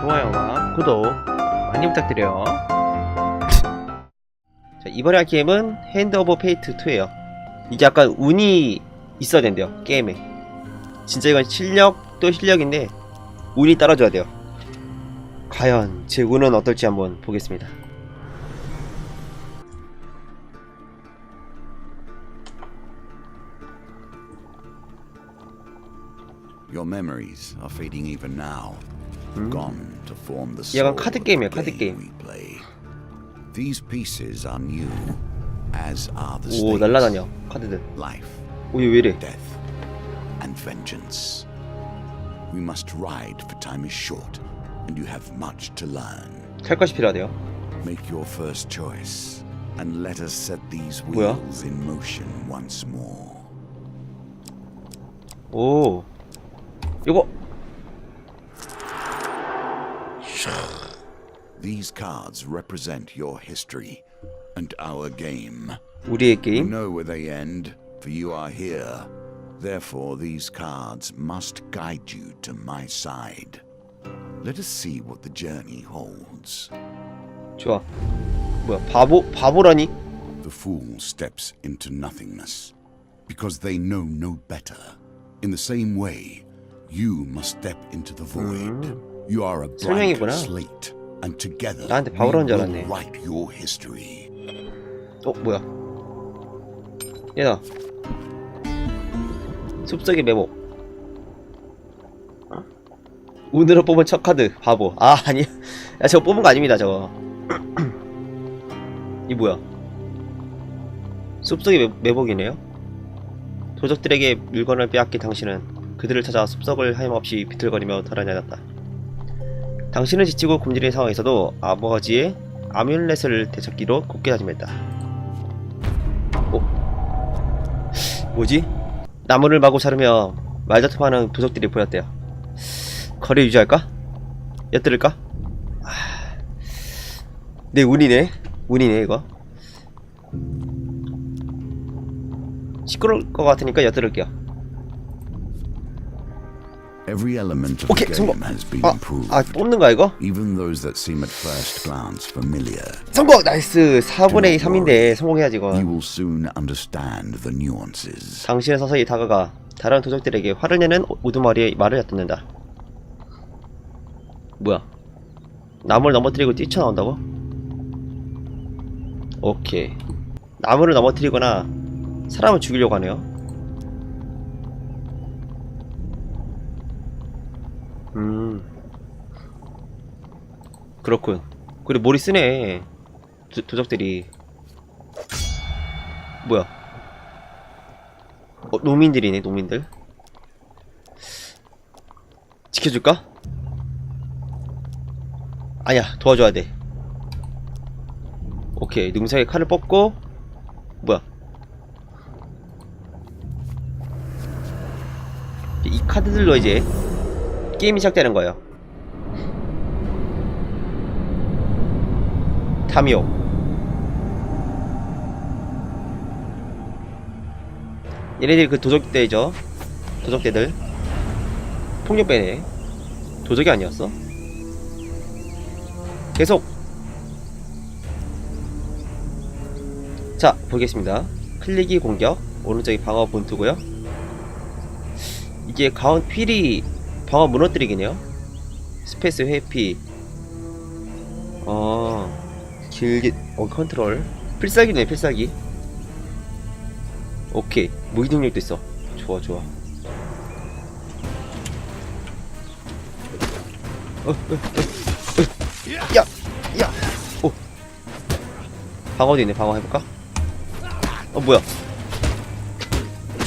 좋아요와 구독 많이 부탁드려요. 자, 이번에 할 게임은 핸드 오브 페이트 2예요. 이게 약간 운이 있어야 된대요, 게임에. 진짜 이건 실력도 실력인데, 운이 따라줘야 돼요. 과연 제 운은 어떨지 한번 보겠습니다. Your memories are fading even now. Gone to form the 약간 soul 카드 of 게임이에요, the 카드 game 게임. we play. These pieces are new, as are the 오, stakes. 날라다녀, 카드들. Life, 오, 얘 왜이래? death, and vengeance. We must ride, for time is short, and you have much to learn. 할 것이 필요하대요. Make your first choice, and let us set these 뭐야? wheels in motion once more. 오. 이거, These cards represent your history and our game. 우리의 You 게임. know where they end, for you are here. Therefore, these cards must guide you to my side. Let us see what the journey holds. 좋아. 뭐야, 바보, 바보라니? The fool steps into nothingness because they know no better. In the same way, you must step into the void. You are a blank 설명이구나. slate, And together 나한테 바보라는 줄 알았네. write your history. 어, 뭐야. 얘다. 숲속의 메모. 운으로 뽑은 첫 카드, 바보. 아, 아니야. 야, 저거 뽑은 거 아닙니다, 저거. 이 뭐야. 숲속의 매, 매복이네요. 도적들에게 물건을 빼앗긴 당신은 그들을 찾아 숲속을 하염없이 비틀거리며 돌아다녔다. 당신은 지치고 굶주린 상황에서도 아버지의 아뮬렛을 되찾기로 굳게 다짐했다. 어? 뭐지? 나무를 마구 자르며 말다툼하는 도적들이 보였대요. 거리 유지할까? 엿들을까? 아... 내 운이네. 운이네 이거. 시끄러울 것 같으니까 엿들을게요. Every element of 오케이 the 성공. game has been 아, improved. 아 뽑는 거야 이거? even those that seem at first glance familiar. 성공! 나이스 4분의 2 3인데 성공해야지 You will soon understand the nuances. 당신은 서서히 다가가 다른 도적들에게 화를 내는 우두머리의 말을 엿듣는다 뭐야 나무를 넘어뜨리고 뛰쳐나온다고? 오케이 나무를 넘어뜨리거나 사람을 죽이려고 하네요 음 그렇군 그리고 머리 쓰네 도, 도적들이 뭐야 어, 농민들이네, 농민들. 지켜줄까? 아니야, 도와줘야 돼. 오케이, 능사에 칼을 뽑고, 뭐야. 이 카드들로 이제 게임이 시작되는 거예요. 탐욕. 얘네들이 그 도적대죠. 도적대들. 폭력배네. 도적이 아니었어. 계속. 자, 보겠습니다. 클릭이 공격, 오른쪽이 방어 본투고요. 이게 가운 휠이 방어 무너뜨리기네요. 스페이스 회피. 어, 길게, 어, 컨트롤. 필살기네, 필살기. 오케이 무기 능력도 있어 좋아 좋아 어, 어, 어, 어. 야! 야! 오 방어도 있네 방어 해볼까? 어 뭐야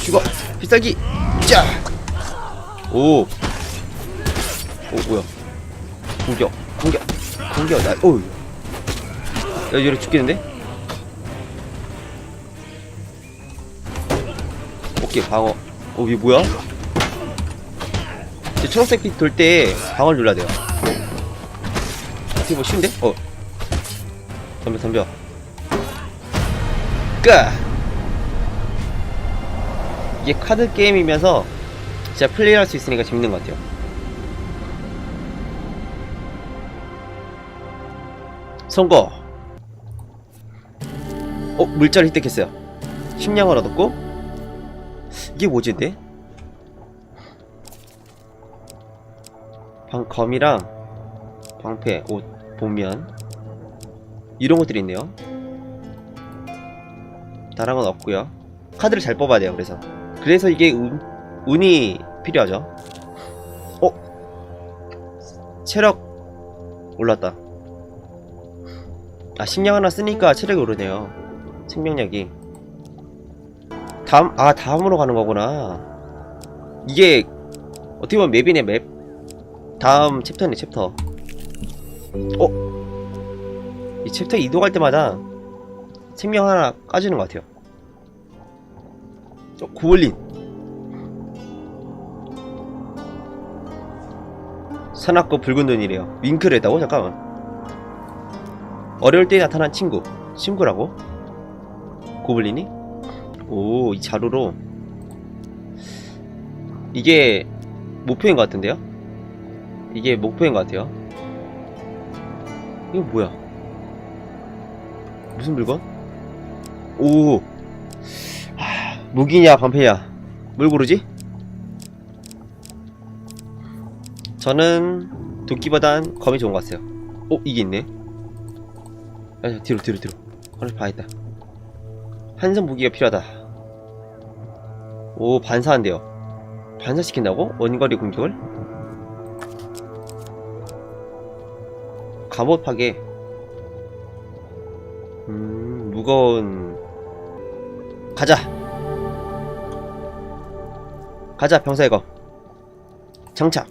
죽어 필살기 자! 오! 오 뭐야 공격 공격 공격 나 오우 야 얘네 죽겠는데? 오케이 방어. 어 이게 뭐야? 이제 초록색 빛 돌 때 방어를 눌러야 돼요. 어떻게 뭐 쉬운데? 어. 덤벼 덤벼. 까 이게 카드 게임이면서 진짜 플레이할 수 있으니까 재밌는 것 같아요. 성공 어 물자를 획득했어요. 식량을 얻었고. 이게 뭐지 근데? 방 검이랑 방패 옷 복면. 이런 것들이 있네요. 건 없고요. 카드를 잘 뽑아야 돼요 그래서. 그래서 이게 운, 운이 필요하죠. 어? 체력 올랐다. 아 식량 하나 쓰니까 체력이 오르네요 생명력이. 다음 아 다음으로 가는 거구나. 이게 어떻게 보면 맵이네 맵. 다음 챕터네 챕터. 어? 이 챕터 이동할 때마다 생명 하나 까지는 것 같아요. 어, 고블린. 사납고 붉은 눈이래요. 윙크를 했다고? 잠깐만. 어려울 때 나타난 친구. 친구라고? 고블린이? 오, 이 자루로 이게 목표인 것 같은데요? 이게 목표인 것 같아요. 이거 뭐야? 무슨 물건? 오, 하, 무기냐 방패냐? 뭘 고르지? 저는 도끼보단 검이 좋은 것 같아요. 오, 이게 있네. 야, 뒤로 뒤로 뒤로. 하나 봐야겠다. 한성 무기가 필요하다. 오, 반사한대요. 반사시킨다고? 원거리 공격을? 갑옷 파괴. 음, 무거운. 가자! 가자, 병사의 검. 장착!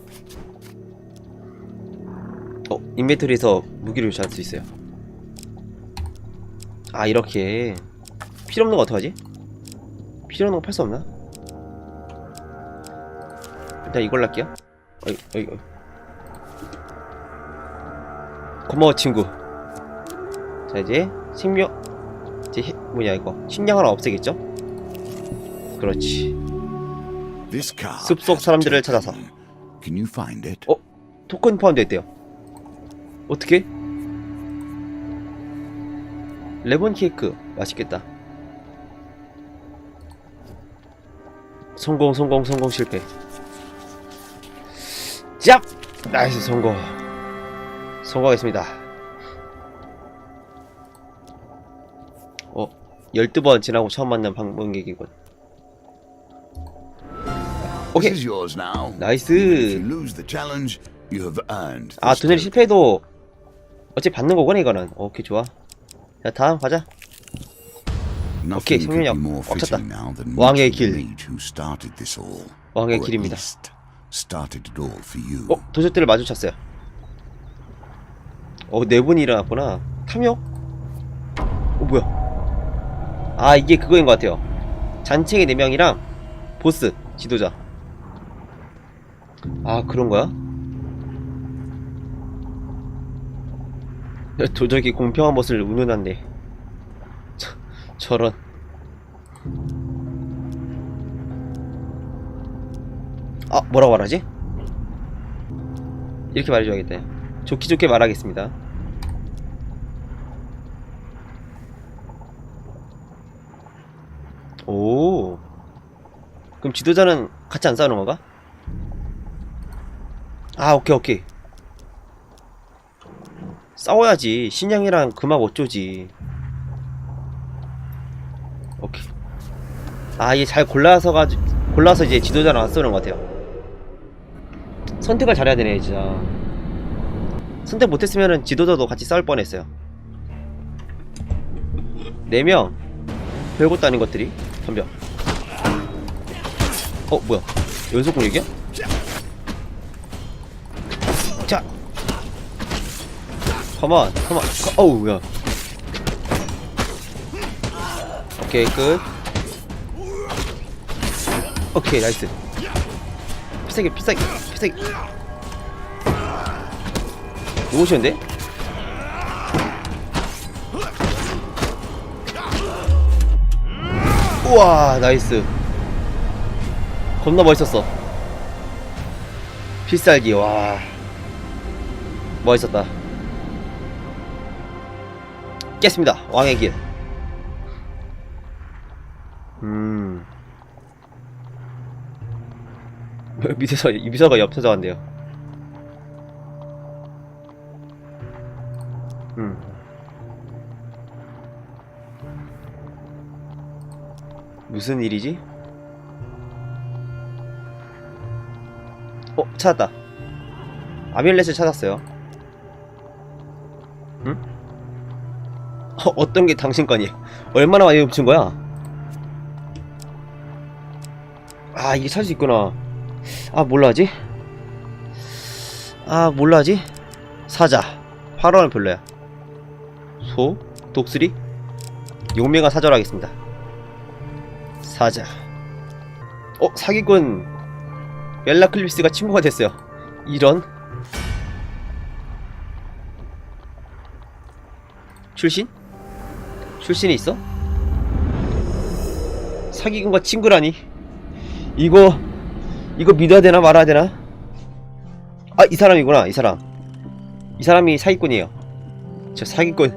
어, 인벤토리에서 무기를 유지할 수 있어요. 아, 이렇게. 필요 없는 거 어떡하지? 필요 없는 거 팔 수 없나? 일단 이걸로 할게요. 어이, 어이, 어이. 고마워, 친구. 자, 이제 생명, 이제 히- 뭐냐, 이거. 식량 하나 없애겠죠? 그렇지. 숲속 사람들을 찾아서. 어? 토큰 포함되어 있대요. 어떻게? 레몬 케이크 맛있겠다. 성공 성공 성공 실패. 짭! 나이스 성공. 성공했습니다. 어, 12번 지나고 처음 만난 방문객이군. 오케이. 나이스. 아, 두뇌. 실패해도 어차피 받는 거구나 이거는. 오케이 좋아. 자 다음 가자. 없었다. fitting now than 왕의 길. 왕의 길입니다. 어 도적들을 마주쳤어요. 어네 분이 일어났구나. 탐욕? 어 뭐야? 아 이게 그거인 것 같아요. 잔챙이 네 명이랑 보스 지도자. 아 그런 거야? 도적이 공평한 것을 운운한데. 저, 저런. 아 뭐라고 말하지? 이렇게 말해줘야겠다. 좋게 좋게 말하겠습니다. 오. 그럼 지도자는 같이 안 싸우는 건가? 아, 오케이, 오케이. 싸워야지. 신양이랑 금악 어쩌지. 오케이. 아, 얘잘 골라서 가지고, 골라서 이제 지도자랑 안 싸우는 것 같아요. 선택을 잘해야 되네, 진짜. 선택 못했으면은 지도자도 같이 싸울 뻔했어요. 4명. 별것도 아닌 것들이. 덤벼. 어, 뭐야. 연속 공격이야? 자! 가만, 가만, 가, 어우, 야. 오케이, 끝. 오케이, 나이스. 피싸기, 피싸기, 피싸기. 너무 쉬운데? 우와 나이스 겁나 멋있었어 필살기 와 멋있었다 깼습니다. 왕의 길. 음. 밑에서 미서가 옆서서 간대요. 음. 무슨 일이지? 어, 찾았다. 아밀렛을 찾았어요. 응? 어, 어떤 게 당신 거니? 얼마나 많이 훔친 거야? 아, 이게 살수 있구나. 아, 하지? 아, 하지? 사자. 8원은 별로야. 소? 독수리? 용맹아 사절하겠습니다. 사자. 어, 사기꾼. 멜라클립스가 친구가 됐어요. 이런? 출신? 출신이 있어? 사기꾼과 친구라니? 이거 이거 믿어야 되나 말아야 되나? 아 이 사람이구나 이 사람. 이 사람이 사기꾼이에요. 저 사기꾼.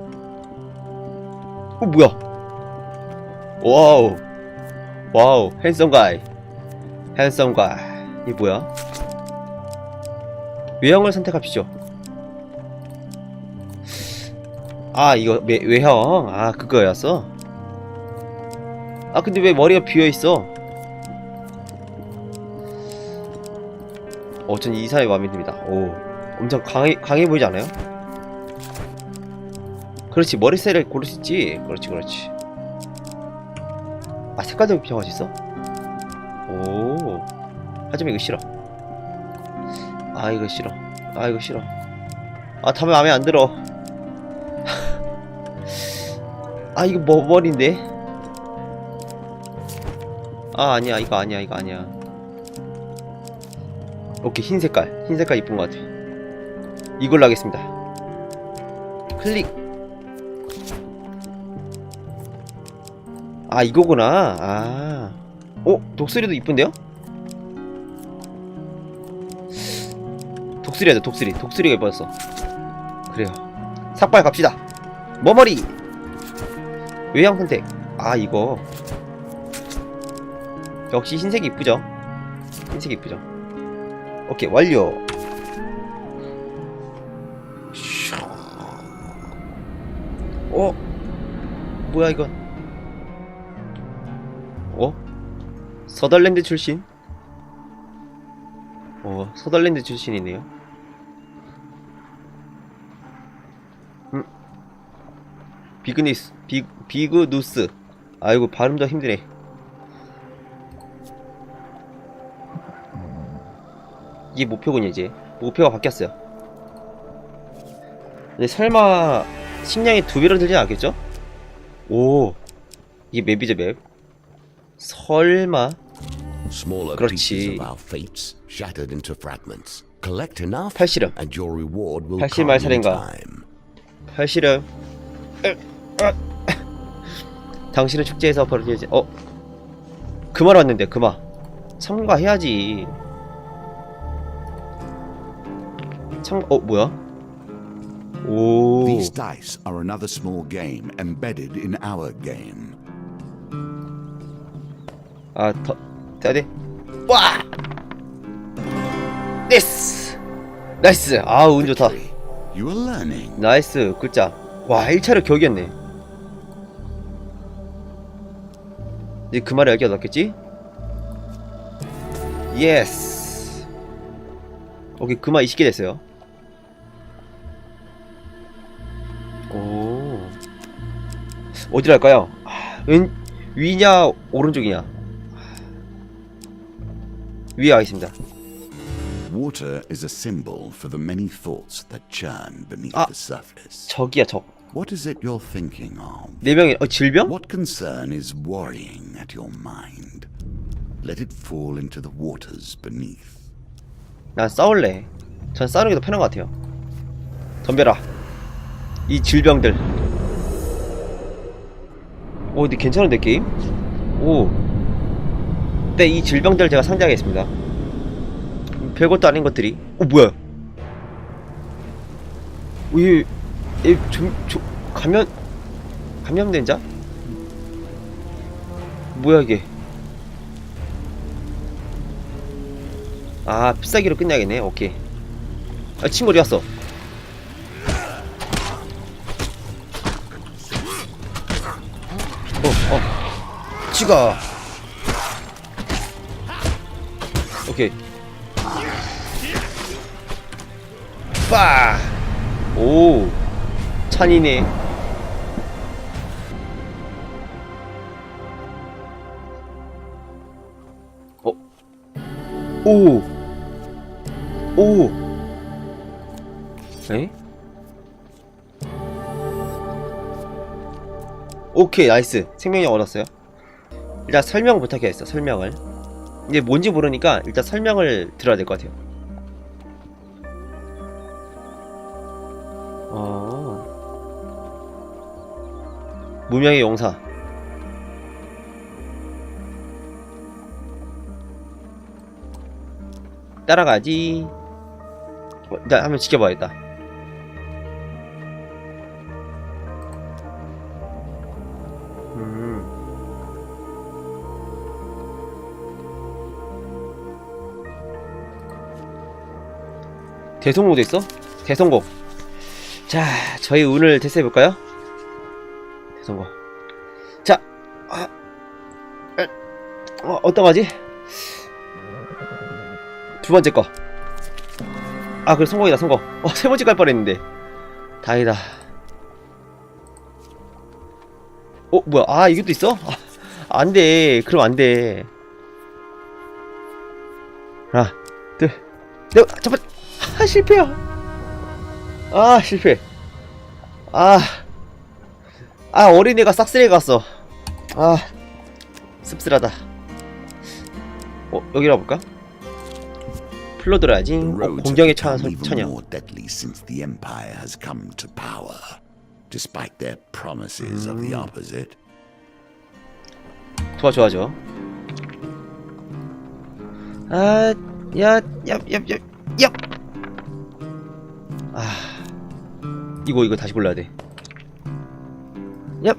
어 뭐야? 와우. 와우 핸섬 가이. 핸섬 가이. 이 뭐야? 외형을 선택합시죠. 아 이거 외, 외형? 아 그거였어? 아 근데 왜 머리가 비어있어 어, 전 이 사람이 마음에 듭니다. 오, 엄청 강해, 강해 보이지 않아요? 그렇지, 머리색을 고를 수 있지. 그렇지, 그렇지. 아, 색깔도 변할 수 있어? 오, 하지만 이거 싫어. 아, 이거 싫어. 아, 이거 싫어. 아, 다음에 마음에 안 들어. 아, 이거 뭐, 머리인데? 아, 아니야, 이거 아니야, 이거 아니야. 오케이 흰 색깔. 흰 색깔 이쁜 것 같아 이걸로 하겠습니다. 클릭. 아 이거구나. 아. 어? 독수리도 이쁜데요? 독수리 하자 독수리. 독수리가 예뻐졌어. 그래요. 삭발 갑시다. 머머리! 외형 선택. 아 이거. 역시 흰색이 이쁘죠? 흰색이 이쁘죠 오케이 완료 어? 뭐야 이건 어? 서덜랜드 출신? 어 서덜랜드 출신이네요 음 비그니스 비, 비그누스 아이고 발음도 힘드네 이게 목표군요 이제 목표가 바뀌었어요 근데 설마 식량이 두 배로 들진 않겠죠? 오 이게 맵이죠 맵 설마 그렇지. pieces of our fates shattered into fragments. Collect enough, 팔씨름 and your reward will 팔씨름 come in 살인가. time. 팔씨름 으, 아. 당신은 축제에서 벌어지지 어? 금화 왔는데 금화 참가해야지 참.. 어 뭐야? 오 These dice are another small game embedded in our game. 아, 더, 돼. 와! 네스! 나이스! 아, 운 좋다. You are learning. 나이스, 글자. 와, 1차를 격이었네. 이제 그 말을 여기다 넣겠지? 예스! 오케이, 그말 20개 됐어요. 어디로 할까요? 아, 왼, 위냐, 오른쪽이냐? 위에 가겠습니다. Water is a symbol for the many thoughts that churn beneath Ah. the surface. 적이야, 적. What is it you're thinking of? 네 명이, 어, 질병? What concern is worrying at your mind? Let it fall into the waters beneath. 난 싸울래. 전 싸우는 게 더 편한 것 같아요. 덤벼라. 이 질병들. 오, 근데 괜찮은데, 게임? 오. 네, 이 질병들 제가 상대하겠습니다. 별것도 아닌 것들이. 어, 뭐야? 오, 이, 이, 좀, 좀, 가면, 감염된 자? 뭐야 이게 아 필살기로 끝내야겠네 오케이 아 친구 어디 갔어 어, 어. 지가. 오케이. 빠! 오. 찬이네. 어. 오. 오. 에? 오케이 나이스 생명력 얻었어요 일단 설명 부탁해야겠어 설명을. 이제 뭔지 모르니까 일단 설명을 들어야 될 것 같아요. 어. 무명의 용사. 따라가지. 어, 일단 한번 지켜봐야겠다 대성공도 있어? 대성공. 자, 저희 운을 테스트해 볼까요? 대성공. 자, 아, 에, 어, 어떤 거지? 두 번째 거. 아, 그래, 성공이다, 성공. 어, 세 번째 갈 뻔했는데. 다행이다. 어 뭐야 아 이것도 있어? 아, 안 돼 그럼 안 돼 하나 둘 넷 잠깐 아 실패야 아 실패 아, 아 어린애가 싹쓸이 갔어 아 씁쓸하다 어 여기로 들어야지 The 어, 소- even 처녀 despite their promises of the opposite. 도와줘야죠. 아, 야, 얍, 얍, 얍, 얍. 아, 이거 이거 다시 골라야 돼. 얍,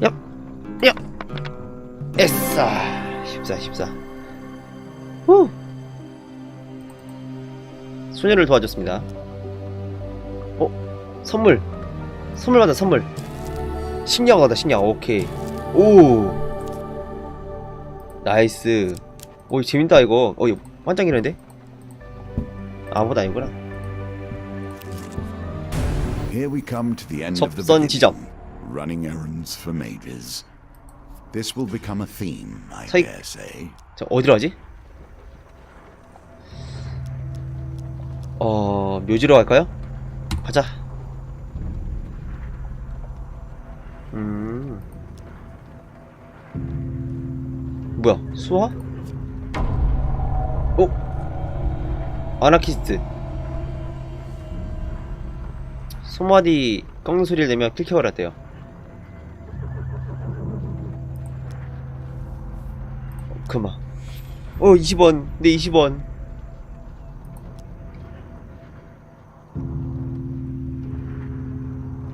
얍, 얍. 에싸, 14, 14. 후. 소녀를 도와줬습니다. 어, 선물, 선물 받아 선물. 식량 받아 식량. 오케이. 오. 나이스 오 재밌다 이거 어 이거 반짝이는데 아무것도 아니구나 Here we come to the end of the 접선 지점. beginning, running errands for mages. This will become a theme, I dare say. 자 어디로 가지? 어 묘지로 갈까요? 가자 음 뭐야 수화? 어? 아나키스트 소마디 꺾는 소리를 킬켜을 했대요. 그만. 어 20원. 내 20원.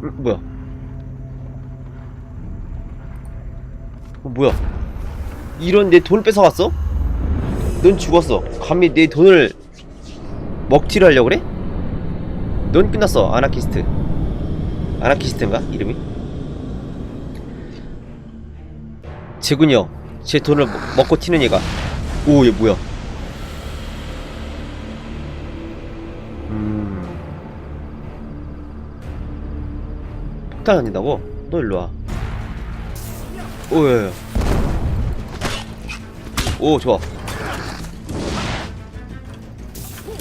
음, 뭐야? 어, 뭐야? 이런 내 돈을 뺏어갔어? 넌 죽었어. 감히 내 돈을 먹튀를 하려고 그래? 넌 끝났어. 아나키스트. 아나키스트인가? 이름이? 제군요 제 돈을 먹, 먹고 튀는 얘가. 오 얘 뭐야? 음. 폭탄 던진다고? 너 일로와. 오야야 오 좋아.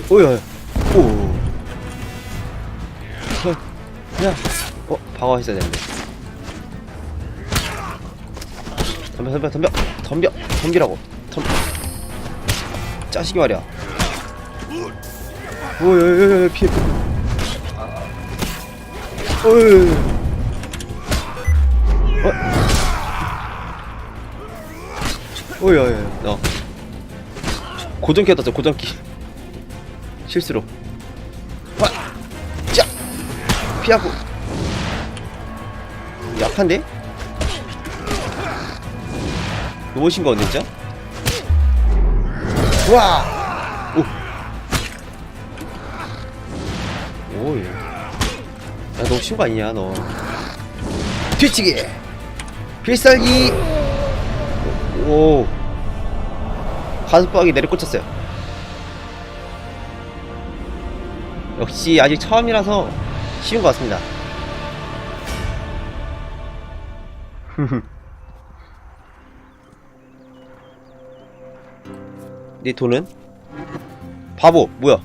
오야야 오 야, 어, 방어했어야 되는데. 덤벼, 덤벼, 덤벼, 덤벼, 덤비라고. 덤. 짜식이 말이야. 오야야야 피해. 오야야야. 어? 오야야야 너. 고정키 떴어 고정키. 실수로. 피하고 약한데? 누우신 거 언제죠? 와! 오! 오이. 예. 야, 너 친구 아니냐, 너. 뒤치기! 필살기! 오. 가슴팍이 내리꽂혔어요. 역시 아직 처음이라서 쉬운 것 같습니다. 내 돈은? 바보, 뭐야?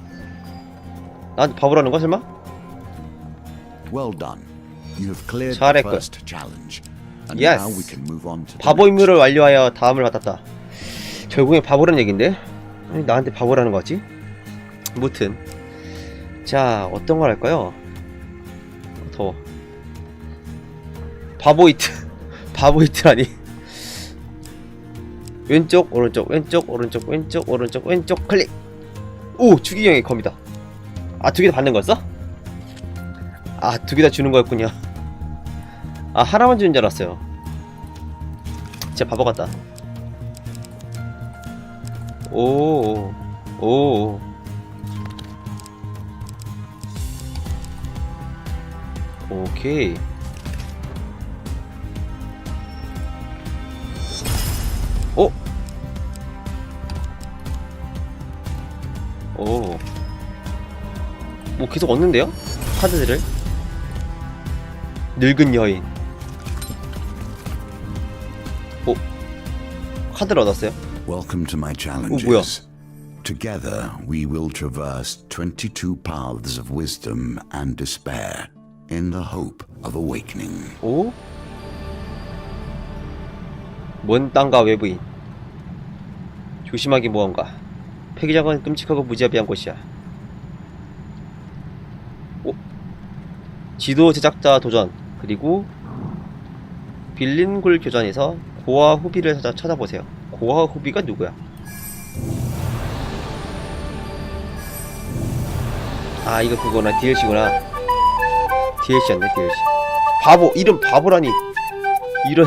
나한테 바보라는 거야, 설마? Well done. You have cleared the first challenge. And Yes. now we can move on to 바보. 임무를 완료하여 다음을 받았다. 결국엔 바보라는 얘긴데? 아니, 나한테 바보라는 거지? 무튼. 자, 어떤 걸 할까요? 더워. 바보이트. 바보이트라니. 왼쪽, 오른쪽, 왼쪽, 오른쪽, 왼쪽, 오른쪽, 왼쪽, 클릭! 오! 추기경의 겁니다. 아, 두 개 다 받는 거였어? 아, 두 개 다 주는 거였군요. 아, 하나만 주는 줄 알았어요. 진짜 바보 같다. 오, 오. 오 케이. 오. 오. 뭐 계속 얻는데요? 카드들을? 늙은 여인. 오. 카드를 얻었어요? Welcome to my 뭐야? challenges. Together, we will traverse 22 paths of wisdom and despair in the hope of awakening. 오? 먼 땅과 외부인 조심하기 무언가 폐기장은 끔찍하고 무자비한 곳이야 오? 지도 제작자 도전 그리고 빌린굴 교전에서 고아 후비를 찾아, 찾아보세요 고아 후비가 누구야? 아 이거 그거나 DLC구나 DLC였네 DLC 바보 이름 바보라니. 이런